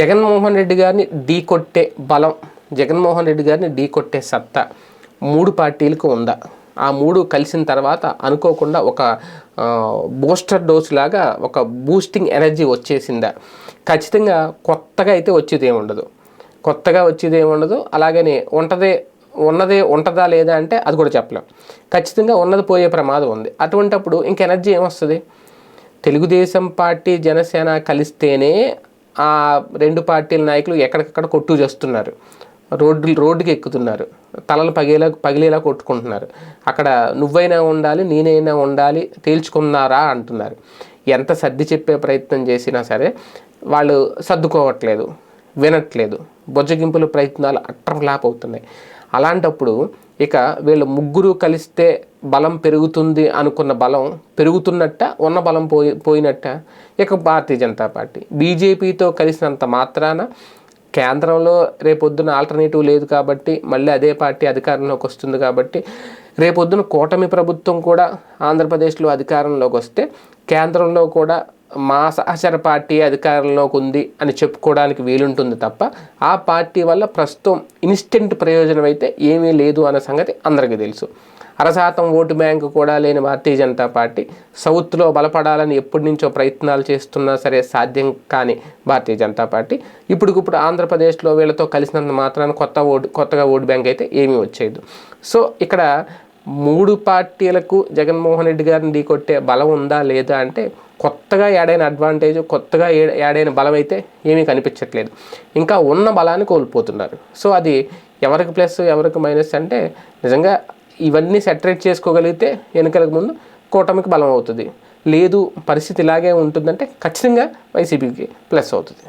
జగన్మోహన్ రెడ్డి గారిని ఢీ కొట్టే బలం జగన్మోహన్ రెడ్డి గారిని ఢీ కొట్టే సత్తా మూడు పార్టీలకు ఉందా? ఆ మూడు కలిసిన తర్వాత అనుకోకుండా ఒక బూస్టర్ డోస్ లాగా ఒక బూస్టింగ్ ఎనర్జీ వచ్చేసిందా? ఖచ్చితంగా కొత్తగా అయితే వచ్చేది ఏమి ఉండదు. కొత్తగా వచ్చేది ఏమి ఉండదు. అలాగనే ఉంటదే ఉన్నదే ఉంటుందా లేదా అంటే అది కూడా చెప్పలేం. ఖచ్చితంగా ఉన్నది పోయే ప్రమాదం ఉంది. అటువంటప్పుడు ఇంక ఎనర్జీ ఏమొస్తుంది? తెలుగుదేశం పార్టీ జనసేన కలిస్తేనే ఆ రెండు పార్టీల నాయకులు ఎక్కడికక్కడ కొట్టు చేస్తున్నారు. రోడ్డు రోడ్డుకి ఎక్కుతున్నారు. తలలు పగేలా పగిలేలా కొట్టుకుంటున్నారు. అక్కడ నువ్వైనా ఉండాలి నేనైనా ఉండాలి తేల్చుకున్నారా అంటున్నారు. ఎంత సర్ది చెప్పే ప్రయత్నం చేసినా సరే వాళ్ళు సర్దుకోవట్లేదు వినట్లేదు. బొజ్జగింపుల ప్రయత్నాలు అట్టర్ ఫ్లాప్ అవుతున్నాయి. అలాంటప్పుడు ఇక వీళ్ళు ముగ్గురు కలిస్తే బలం పెరుగుతుంది అనుకున్న బలం పెరుగుతున్నట్ట ఉన్న బలం పోయి పోయినట్ట ఇక భారతీయ జనతా పార్టీ. బీజేపీతో కలిసినంత మాత్రాన కేంద్రంలో రేపొద్దున ఆల్టర్నేటివ్ లేదు కాబట్టి మళ్ళీ అదే పార్టీ అధికారంలోకి వస్తుంది కాబట్టి రేపొద్దున కూటమి ప్రభుత్వం కూడా ఆంధ్రప్రదేశ్లో అధికారంలోకి వస్తే కేంద్రంలో కూడా మా సహచర పార్టీ అధికారంలోకి ఉంది అని చెప్పుకోవడానికి వీలుంటుంది తప్ప ఆ పార్టీ వల్ల ప్రస్తుతం ఇన్స్టెంట్ ప్రయోజనం అయితే ఏమీ లేదు అన్న సంగతి అందరికీ తెలుసు. అరశాతం ఓటు బ్యాంకు కూడా లేని భారతీయ జనతా పార్టీ సౌత్లో బలపడాలని ఎప్పటి నుంచో ప్రయత్నాలు చేస్తున్నా సరే సాధ్యం కాని భారతీయ జనతా పార్టీ. ఇప్పుడికిప్పుడు ఆంధ్రప్రదేశ్లో వీళ్ళతో కలిసినంత మాత్రాన కొత్త ఓటు కొత్తగా ఓటు బ్యాంక్ అయితే ఏమీ వచ్చేది సో ఇక్కడ మూడు పార్టీలకు జగన్మోహన్ రెడ్డి గారిని ఢీకొట్టే బలం ఉందా లేదా అంటే కొత్తగా యాడైన అడ్వాంటేజ్ కొత్తగా యాడైన బలం అయితే ఏమీ కనిపించట్లేదు. ఇంకా ఉన్న బలాన్ని కోల్పోతున్నారు. సో అది ఎవరికి ప్లస్ ఎవరికి మైనస్ అంటే నిజంగా ఇవన్నీ సెటరేట్ చేసుకోగలిగితే ఎన్నికలకు ముందు కూటమికి బలం అవుతుంది. లేదు పరిస్థితి ఇలాగే ఉంటుందంటే ఖచ్చితంగా వైసీపీకి ప్లస్ అవుతుంది.